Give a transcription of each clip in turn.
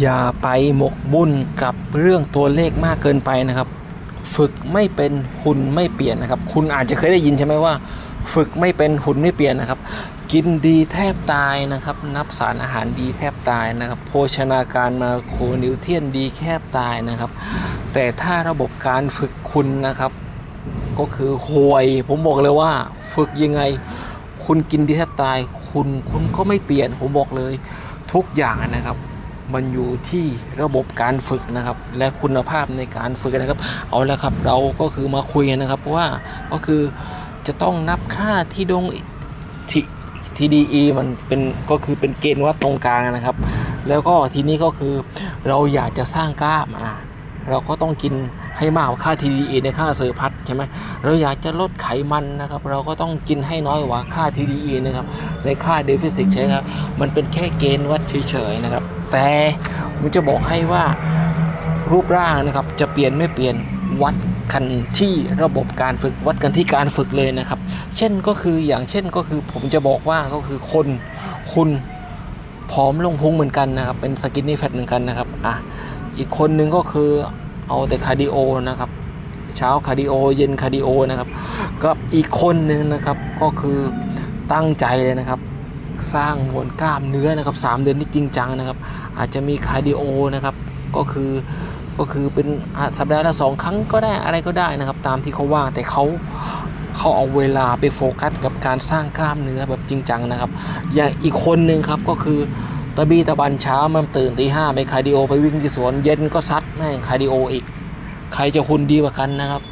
อย่าไปหมกมุ่นกับเรื่องตัวเลขมากเกินไปนะครับ ฝึกไม่เป็นหุ่นไม่เปลี่ยนนะครับ คุณอาจจะเคยได้ยินใช่ไหมว่า ฝึกไม่เป็นหุ่นไม่เปลี่ยนนะครับ กินดีแทบตายนะครับ นับสารอาหารดีแทบตายนะครับ โภชนาการมาโคนิวเทียนดีแทบตายนะครับ แต่ถ้าระบบการฝึกคุณนะครับ ก็คือห่วย ผมบอกเลยว่า ฝึกยังไง คุณกินดีแทบตาย คุณคุณก็ไม่เปลี่ยนผมบอกเลย ทุกอย่างนะครับ มันอยู่ที่ระบบการฝึกนะครับ และคุณภาพในการฝึกนะครับ เอาละครับเราก็คือมาคุยกันนะครับว่าก็คือจะต้องนับค่าที่ดงที TDE มันเป็นก็คือเป็นเกณฑ์วัดตรงกลางนะครับ แล้วก็ทีนี้ก็คือเราอยากจะสร้างกล้ามอะเราก็ต้องกินให้มากกว่าค่า TDE ในค่าเสือพัดใช่ไหมเราอยากจะลดไขมันนะครับ เราก็ต้องกินให้น้อยกว่าค่า TDE นะครับ ในค่าเดฟิซิตใช่ครับ มันเป็นแค่เกณฑ์วัดเฉยๆนะครับ แต่ผมจะบอกให้ว่ารูปร่างนะครับจะเปลี่ยนไม่เปลี่ยนวัดกันที่ระบบการฝึกวัดกันที่การฝึกเลยนะครับ เช่นก็คืออย่างเช่นก็คือผมจะบอกว่าก็คือคนคุณผอมลงพุงเหมือนกันนะครับ เป็นสกินนี่แฟตเหมือนกันนะครับอะอีกคนหนึ่งก็คือเอาแต่คาร์ดิโอนะครับเช้าคาร์ดิโอเย็นคาร์ดิโอนะครับกับอีกคนหนึ่งนะครับก็คือตั้งใจเลยนะครับ สร้างมวลกล้ามเนื้อนะครับสามเดือนนี่จริงจังนะครับ อาจจะมีคาร์ดิโอนะครับก็คือก็คือเป็นสัปดาห์ละสองครั้งก็ได้อะไรก็ได้นะครับ ตามที่เขาว่างแต่เขาเขาเอาเวลาไปโฟกัสกับการสร้างกล้ามเนื้อแบบจริงจังนะครับ อย่างอีกคนหนึ่งครับก็คือตะบีตะบันเช้ามันตื่นตีห้าไปคาร์ดิโอไปวิ่งที่สวนเย็นก็ซัดแม่งคาร์ดิโออีก ใครจะคุณดีกว่ากันนะครับ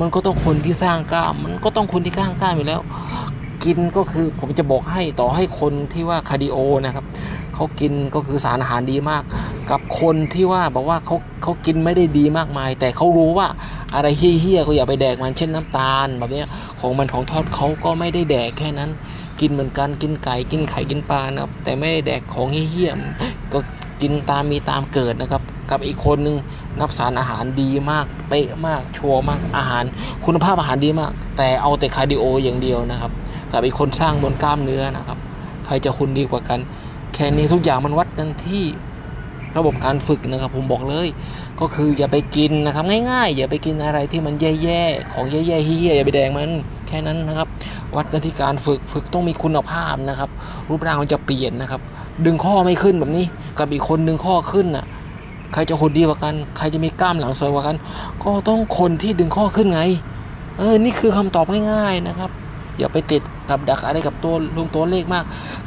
มันก็ต้องคนที่สร้างกล้าม มันก็ต้องคนที่สร้างกล้ามอยู่แล้ว กินก็คือผมจะบอกให้ต่อให้คนที่ว่าคาร์ดิโอนะครับเขากินก็คือสารอาหารดีมาก กับคนที่ว่าบอกว่าเขาเขากินไม่ได้ดีมากมาย แต่เขารู้ว่าอะไรเฮี้ยๆก็อย่าไปแดกมันเช่นน้ำตาล แบบเนี้ยของมันของทอดเขาก็ไม่ได้แดกแค่นั้น กินเหมือนกันกินไก่กินไข่กินปลานะครับแต่ไม่ได้แดกของเฮี้ยๆก็กินตามมีตามเกิดนะครับ กับอีกคนนึงนับสารอาหารดีมาก เป๊ะมากชัวร์มากอาหาร คุณภาพอาหารดีมาก แต่เอาแต่คาร์ดิโออย่างเดียวนะครับ กับอีกคนสร้างบนกล้ามเนื้อนะครับ ใครจะคุณดีกว่ากัน แค่นี้ทุกอย่างมันวัดกันที่ระบบการฝึกนะครับผมบอกเลย ก็คืออย่าไปกินนะครับ ง่ายๆ อย่าไปกินอะไรที่มันแย่ๆของแย่ๆเฮี้ยอย่าไปแดงมันแค่นั้นนะครับ วัดกันที่การฝึกฝึกต้องมีคุณภาพนะครับ รูปร่างมันจะเปลี่ยนนะครับ ดึงข้อไม่ขึ้นแบบนี้ กับอีกคนดึงข้อขึ้นน่ะ ใครจะหุ่นดีกว่ากัน ใครจะมีกล้ามหลังสวยกว่ากัน ก็ต้องคนที่ดึงข้อขึ้นไง เออ นี่คือคำตอบง่ายๆนะครับ อย่าไปติดกับดักอะไรกับตัวลุงตัวเลขมาก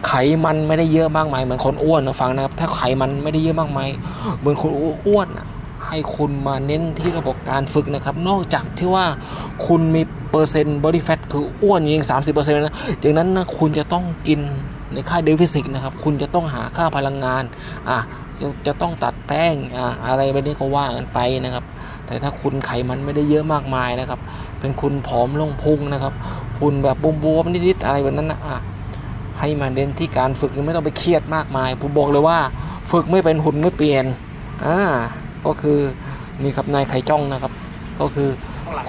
ไขมันไม่ได้เยอะมากมายเหมือนคนอ้วนนะฟังนะครับ ถ้าไขมันไม่ได้เยอะมากมายเหมือนคนอ้วนน่ะให้คุณมาเน้นที่ระบบการฝึกนะครับ นอกจากที่ว่าคุณมีเปอร์เซ็นต์บอดี้แฟทคืออ้วนจริงสามสิบเปอร์เซ็นต์นะอย่างนั้นนะคุณจะต้องกิน ในค่าเดฟิซิกนะครับ คุณจะต้องหาค่าพลังงานอะจะต้องตัดแป้งอะอะไรแบบนี้ก็ว่ากันไปนะครับ แต่ถ้าคุณไขมันไม่ได้เยอะมากมายนะครับ เป็นคุณผอมลงพุงนะครับ คุณแบบบวมๆนิดๆอะไรแบบนั้นนะอะให้มาเน้นที่การฝึกไม่ต้องไปเครียดมากมาย ผมบอกเลยว่า ฝึกไม่เป็นหุ่นไม่เปลี่ยนอ่าก็คือนี่ครับนายไข่จ้องนะครับ ก็คือ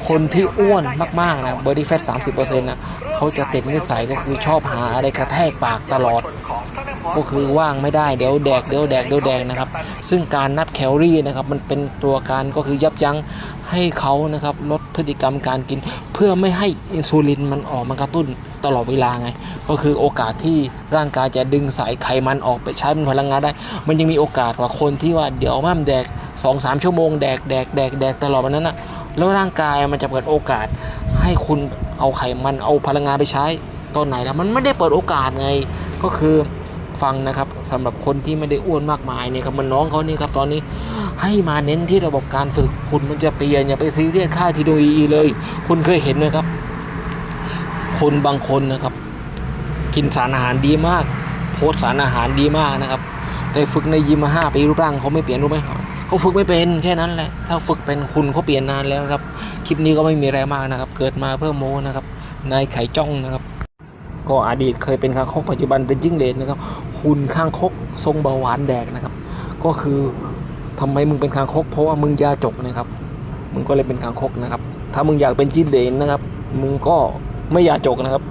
คนที่อ้วนมากๆนะเบอร์ดี้แฟทสามสิบเปอร์เซ็นต์นะเขาจะติดนิสัยก็คือชอบหาอะไรกระแทกปากตลอด ก็คือว่างไม่ได้เดี๋ยวแดกเดี๋ยวแดกเดี๋ยวแดกนะครับ ซึ่งการนับแคลอรี่นะครับ มันเป็นตัวการก็คือยับยั้งให้เขานะครับลดพฤติกรรมการกิน เพื่อไม่ให้อินซูลินมันออกมากระตุ้นตลอดเวลาไง ก็คือโอกาสที่ร่างกายจะดึงสายไขมันออกไปใช้เป็นพลังงานได้ มันยังมีโอกาสกว่าคนที่ว่าเดี๋ยวมั่มแดกสองสามชั่วโมงแดกแดกแดกแดกตลอดวันนั้นนะ แล้วร่างกายมันจะเปิดโอกาส ให้คุณเอาไขมันเอาพลังงานไปใช้ตอนไหนแล้วมันไม่ได้เปิดโอกาสไงก็คือฟังนะครับสำหรับคนที่ไม่ได้อ้วนมากมายเนี่ยครับมันน้องเขานี่ครับตอนนี้ให้มาเน้นที่ระบบการฝึกคุณมันจะเปลี่ยนอย่าไปซีเรียสค่าทีโดอีเลย คุณเคยเห็นไหมครับ คนบางคนนะครับ กินสารอาหารดีมาก โพสสารอาหารดีมากนะครับ แต่ฝึกในยิมมาห้าปีรูปร่างเขาไม่เปลี่ยนรู้ไหม เขาฝึกไม่เป็นแค่นั้นแหละ ถ้าฝึกเป็นคุณเขาเปลี่ยนนานแล้วครับ คลิปนี้ก็ไม่มีอะไรมากนะครับ เกิดมาเพื่อโมนะครับ นายไข่จ้องนะครับ ก็อดีตเคยเป็นคางคกปัจจุบันเป็นจิ้งเหลนนะครับ หุ่นคางคกทรงเบาหวานแดกนะครับ ก็คือทำไมมึงเป็นคางคก เพราะว่ามึงยาจกนะครับ มึงก็เลยเป็นคางคกนะครับ ถ้ามึงอยากเป็นจิ้งเหลนนะครับ มึงก็ไม่ยาจกนะครับ